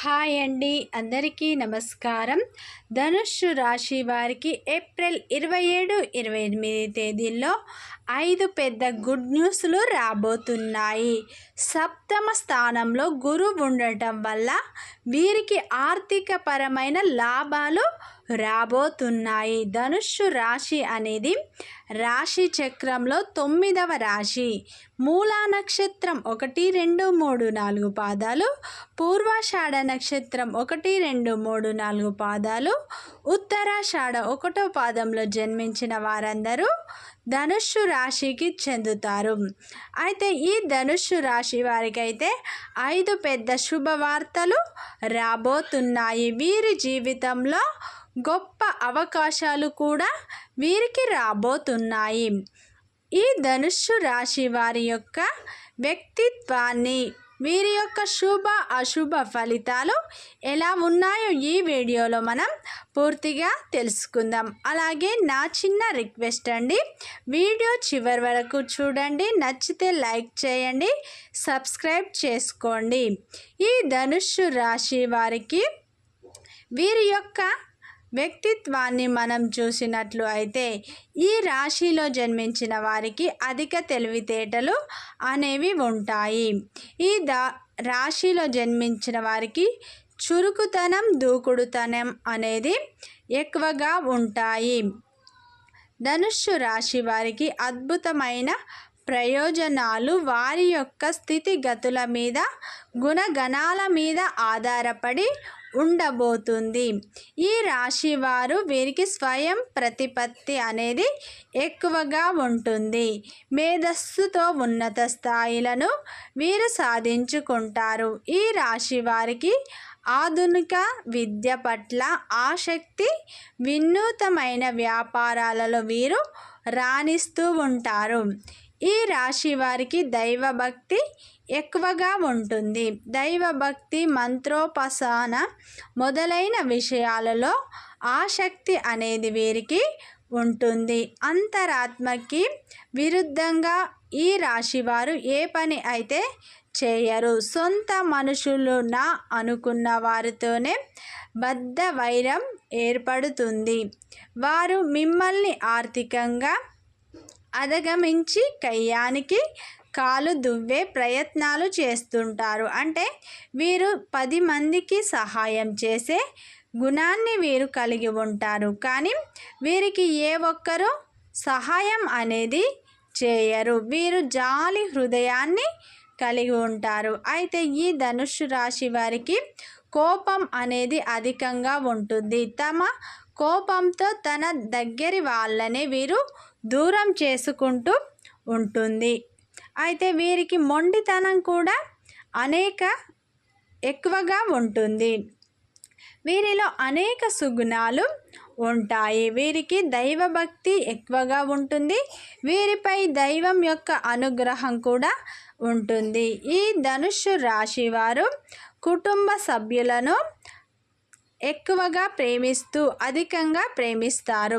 Hi అండి అందరికీ నమస్కారం. ధనుస్సు రాశి వారికి ఏప్రిల్ ఇరవై ఏడు ఇరవై ఎనిమిది తేదీల్లో ఐదు పెద్ద గుడ్ న్యూస్లు రాబోతున్నాయి. సప్తమ స్థానంలో గురువు ఉండటం వల్ల వీరికి ఆర్థిక పరమైన లాభాలు రాబోతున్నాయి. ధనుస్సు రాశి అనేది రాశి చక్రంలో తొమ్మిదవ రాశి. మూలా నక్షత్రం ఒకటి రెండు మూడు నాలుగు పాదాలు. పూర్వాషాఢ నక్షత్రం ఒకటి రెండు మూడు నాలుగు పాదాలు. ఉత్తరాషాఢ ఒకటో పాదంలో జన్మించిన వారందరూ ధనుస్సు రాశికి చెందుతారు. అయితే ఈ ధనుస్సు రాశి వారికైతే ఐదు పెద్ద శుభవార్తలు రాబోతున్నాయి. వీరి జీవితంలో గొప్ప అవకాశాలు కూడా వీరికి రాబోతున్నాయి. ఈ ధనుస్సు రాశి వారి యొక్క వ్యక్తిత్వాన్ని వీరి యొక్క శుభ అశుభ ఫలితాలు ఎలా ఉన్నాయో ఈ వీడియోలో మనం పూర్తిగా తెలుసుకుందాం. అలాగే నా చిన్న రిక్వెస్ట్ అండి వీడియో చివరి వరకు చూడండి నచ్చితే లైక్ చేయండి సబ్స్క్రైబ్ చేసుకోండి. ఈ ధనుస్సు రాశి వారికి వీరి యొక్క వ్యక్తిత్వాన్ని మనం చూసినట్లు అయితే ఈ రాశిలో జన్మించిన వారికి అధిక తెలివితేటలు అనేవి ఉంటాయి. ఈ దా రాశిలో జన్మించిన వారికి చురుకుతనం దూకుడుతనం అనేది ఎక్కువగా ఉంటాయి. ధనుస్సు రాశి వారికి అద్భుతమైన ప్రయోజనాలు వారి యొక్క స్థితిగతుల మీద గుణగణాల మీద ఆధారపడి ఉండబోతుంది. ఈ రాశి వారు వీరికి స్వయం ప్రతిపత్తి అనేది ఎక్కువగా ఉంటుంది. మేధస్సుతో ఉన్నత స్థాయిలను వీరు సాధించుకుంటారు. ఈ రాశి వారికి ఆధునిక విద్య పట్ల ఆసక్తి వినూతమైన వ్యాపారాలలో వీరు రాణిస్తూ ఉంటారు. ఈ రాశి వారికి దైవభక్తి ఎక్కువగా ఉంటుంది. దైవభక్తి మంత్రోపాసన మొదలైన విషయాలలో ఆసక్తి అనేది వీరికి ఉంటుంది. అంతరాత్మకి విరుద్ధంగా ఈ రాశివారు ఏ పని అయితే చేయరు. సొంత మనుషులు నా అనుకున్న వారితోనే బద్ధ వైరం ఏర్పడుతుంది. వారు మిమ్మల్ని ఆర్థికంగా అధగమించి కయ్యానికి కాలు దువ్వే ప్రయత్నాలు చేస్తుంటారు. అంటే వీరు పది మందికి సహాయం చేసే గుణాన్ని వీరు కలిగి ఉంటారు. కానీ వీరికి ఏ ఒక్కరూ సహాయం అనేది చేయరు. వీరు జాలి హృదయాన్ని కలిగి ఉంటారు. అయితే ఈ ధనుషు రాశి వారికి కోపం అనేది అధికంగా ఉంటుంది. తమ కోపంతో తన దగ్గరి వాళ్ళనే వీరు దూరం చేసుకుంటూ ఉంటుంది. అయితే వీరికి మొండితనం కూడా అనేక ఎక్కువగా ఉంటుంది. వీరిలో అనేక సుగుణాలు ఉంటాయి. వీరికి దైవభక్తి ఎక్కువగా ఉంటుంది. వీరిపై దైవం యొక్క అనుగ్రహం కూడా ఉంటుంది. ఈ ధనుషు రాశి వారు కుటుంబ సభ్యులను ఎక్కువగా ప్రేమిస్తూ అధికంగా ప్రేమిస్తారు.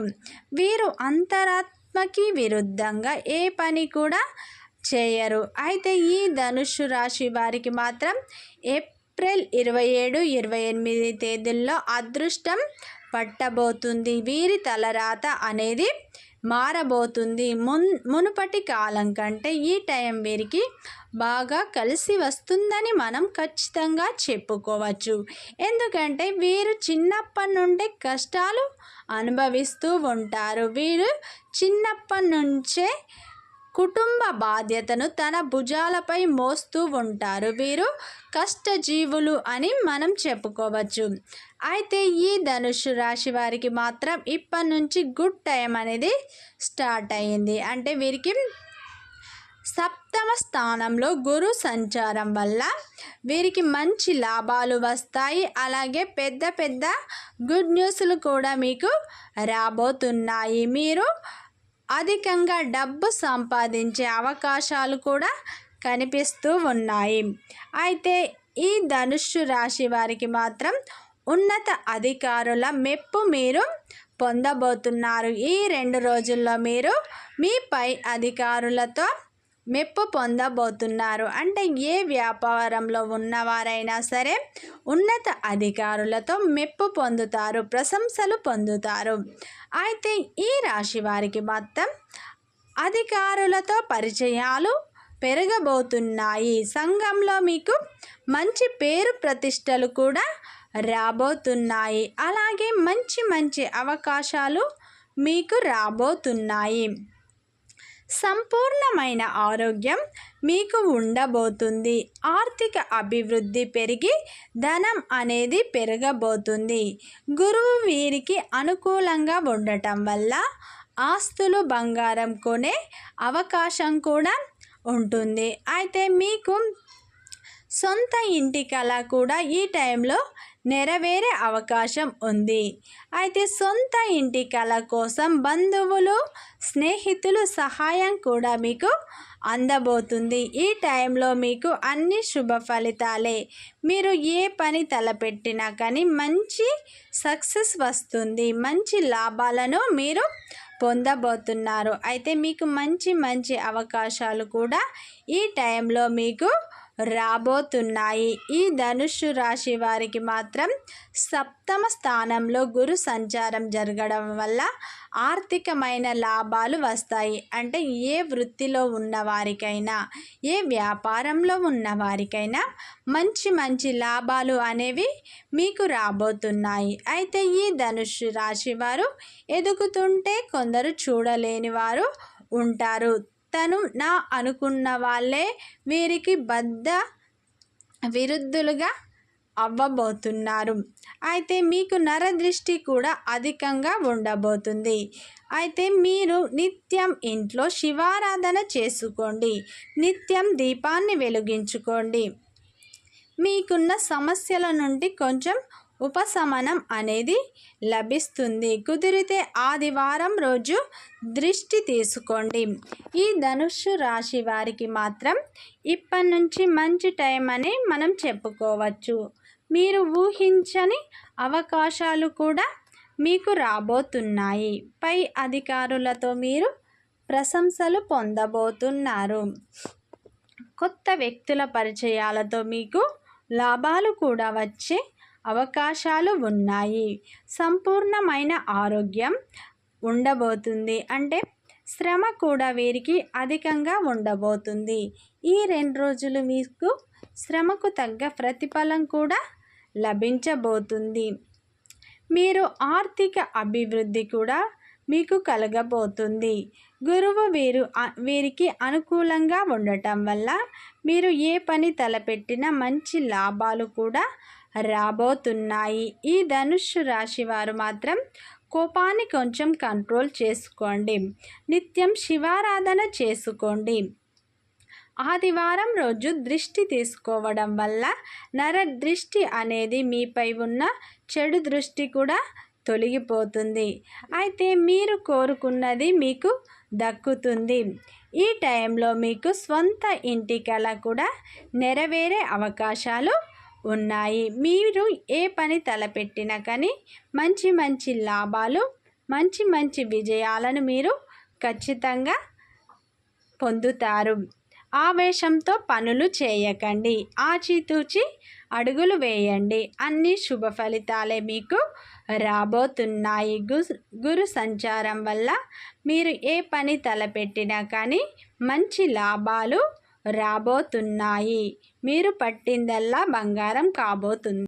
వీరు అంతరాత్మకి విరుద్ధంగా ఏ పని కూడా చేయరు. అయితే ఈ ధనుషు రాశి వారికి మాత్రం ఏప్రిల్ ఇరవై ఏడు ఇరవై ఎనిమిది తేదీల్లో అదృష్టం పట్టబోతుంది. వీరి తలరాత అనేది మారబోతుంది. మున్ మునుపటి కాలం కంటే ఈ టైం వీరికి బాగా కలిసి వస్తుందని మనం ఖచ్చితంగా చెప్పుకోవచ్చు. ఎందుకంటే వీరు చిన్నప్పటి నుండే కష్టాలు అనుభవిస్తూ ఉంటారు. వీరు చిన్నప్పటి నుంచే కుటుంబ బాధ్యతను తన భుజాలపై మోస్తూ ఉంటారు. వీరు కష్టజీవులు అని మనం చెప్పుకోవచ్చు. అయితే ఈ ధనుషు రాశి వారికి మాత్రం ఇప్పటి నుంచి గుడ్ టైం అనేది స్టార్ట్ అయ్యింది. అంటే వీరికి సప్తమ స్థానంలో గురు సంచారం వల్ల వీరికి మంచి లాభాలు వస్తాయి. అలాగే పెద్ద పెద్ద గుడ్ న్యూస్లు కూడా మీకు రాబోతున్నాయి. మీరు అధికంగా డబ్బు సంపాదించే అవకాశాలు కూడా కనిపిస్తూ ఉన్నాయి. అయితే ఈ ధనుస్సు రాశి వారికి మాత్రం ఉన్నత అధికారుల మెప్పు మీరు పొందబోతున్నారు. ఈ రెండు రోజుల్లో మీరు మీ పై అధికారులతో మెప్పు పొందబోతున్నారు. అంటే ఏ వ్యాపారంలో ఉన్నవారైనా సరే ఉన్నత అధికారులతో మెప్పు పొందుతారు ప్రశంసలు పొందుతారు. అయితే ఈ రాశి వారికి మొత్తం అధికారులతో పరిచయాలు పెరగబోతున్నాయి. సంఘంలో మీకు మంచి పేరు ప్రతిష్టలు కూడా రాబోతున్నాయి. అలాగే మంచి మంచి అవకాశాలు మీకు రాబోతున్నాయి. సంపూర్ణమైన ఆరోగ్యం మీకు ఉండబోతుంది. ఆర్థిక అభివృద్ధి పెరిగి ధనం అనేది పెరగబోతుంది. గురువు వీరికి అనుకూలంగా ఉండటం వల్ల ఆస్తులు బంగారం కొనే అవకాశం కూడా ఉంటుంది. అయితే మీకు సొంత ఇంటి కళ కూడా ఈ టైంలో నెరవేరే అవకాశం ఉంది. అయితే సొంత ఇంటి కళ కోసం బంధువులు స్నేహితులు సహాయం కూడా మీకు అందబోతుంది. ఈ టైంలో మీకు అన్ని శుభ ఫలితాలే. మీరు ఏ పని తలపెట్టినా కానీ మంచి సక్సెస్ వస్తుంది. మంచి లాభాలను మీరు పొందబోతున్నారు. అయితే మీకు మంచి మంచి అవకాశాలు కూడా ఈ టైంలో మీకు రాబోతున్నాయి. ఈ ధనుషు రాశి వారికి మాత్రం సప్తమ స్థానంలో గురు సంచారం జరగడం వల్ల ఆర్థికమైన లాభాలు వస్తాయి. అంటే ఏ వృత్తిలో ఉన్నవారికైనా ఏ వ్యాపారంలో ఉన్నవారికైనా మంచి మంచి లాభాలు అనేవి మీకు రాబోతున్నాయి. అయితే ఈ ధనుష్ రాశి వారు ఎదుగుతుంటే కొందరు చూడలేని వారు ఉంటారు. తను నా అనుకున్న వాళ్ళే వీరికి బద్ద విరుద్ధులుగా అవ్వబోతున్నారు. అయితే మీకు నరదృష్టి కూడా అధికంగా ఉండబోతుంది. అయితే మీరు నిత్యం ఇంట్లో శివారాధన చేసుకోండి. నిత్యం దీపాన్ని వెలిగించుకోండి. మీకున్న సమస్యల నుండి కొంచెం ఉపశమనం అనేది లభిస్తుంది. కుదిరితే ఆదివారం రోజు దృష్టి తీసుకోండి. ఈ ధనుస్సు రాశి వారికి మాత్రం ఇప్పటి నుంచి మంచి టైం అని మనం చెప్పుకోవచ్చు. మీరు ఊహించని అవకాశాలు కూడా మీకు రాబోతున్నాయి. పై అధికారులతో మీరు ప్రశంసలు పొందబోతున్నారు. కొత్త వ్యక్తుల పరిచయాలతో మీకు లాభాలు కూడా వచ్చే అవకాశాలు ఉన్నాయి. సంపూర్ణమైన ఆరోగ్యం ఉండబోతుంది. అంటే శ్రమ కూడా వీరికి అధికంగా ఉండబోతుంది. ఈ రెండు రోజులు మీకు శ్రమకు తగ్గ ప్రతిఫలం కూడా లభించబోతుంది. మీరు ఆర్థిక అభివృద్ధి కూడా మీకు కలగబోతుంది. గురువు వీరు వీరికి అనుకూలంగా ఉండటం వల్ల మీరు ఏ పని తలపెట్టినా మంచి లాభాలు కూడా రాబోతున్నాయి. ఈ ధనుషు రాశి వారు మాత్రం కోపాన్ని కొంచెం కంట్రోల్ చేసుకోండి. నిత్యం శివారాధన చేసుకోండి. ఆదివారం రోజు దృష్టి తీసుకోవడం వల్ల నర దృష్టి అనేది మీపై ఉన్న చెడు దృష్టి కూడా తొలగిపోతుంది. అయితే మీరు కోరుకున్నది మీకు దక్కుతుంది. ఈ టైంలో మీకు స్వంత ఇంటి కళ కూడా నెరవేరే అవకాశాలు ఉన్నాయి. మీరు ఏ పని తలపెట్టినా కానీ మంచి మంచి లాభాలు మంచి మంచి విజయాలను మీరు ఖచ్చితంగా పొందుతారు. ఆవేశంతో పనులు చేయకండి. ఆచితూచి అడుగులు వేయండి. అన్ని శుభ ఫలితాలే మీకు రాబోతున్నాయి. గురు సంచారం వల్ల మీరు ఏ పని తలపెట్టినా కానీ మంచి లాభాలు రాబోతున్నాయి. మీరు పట్టిందల్లా బంగారం కాబోతుంది.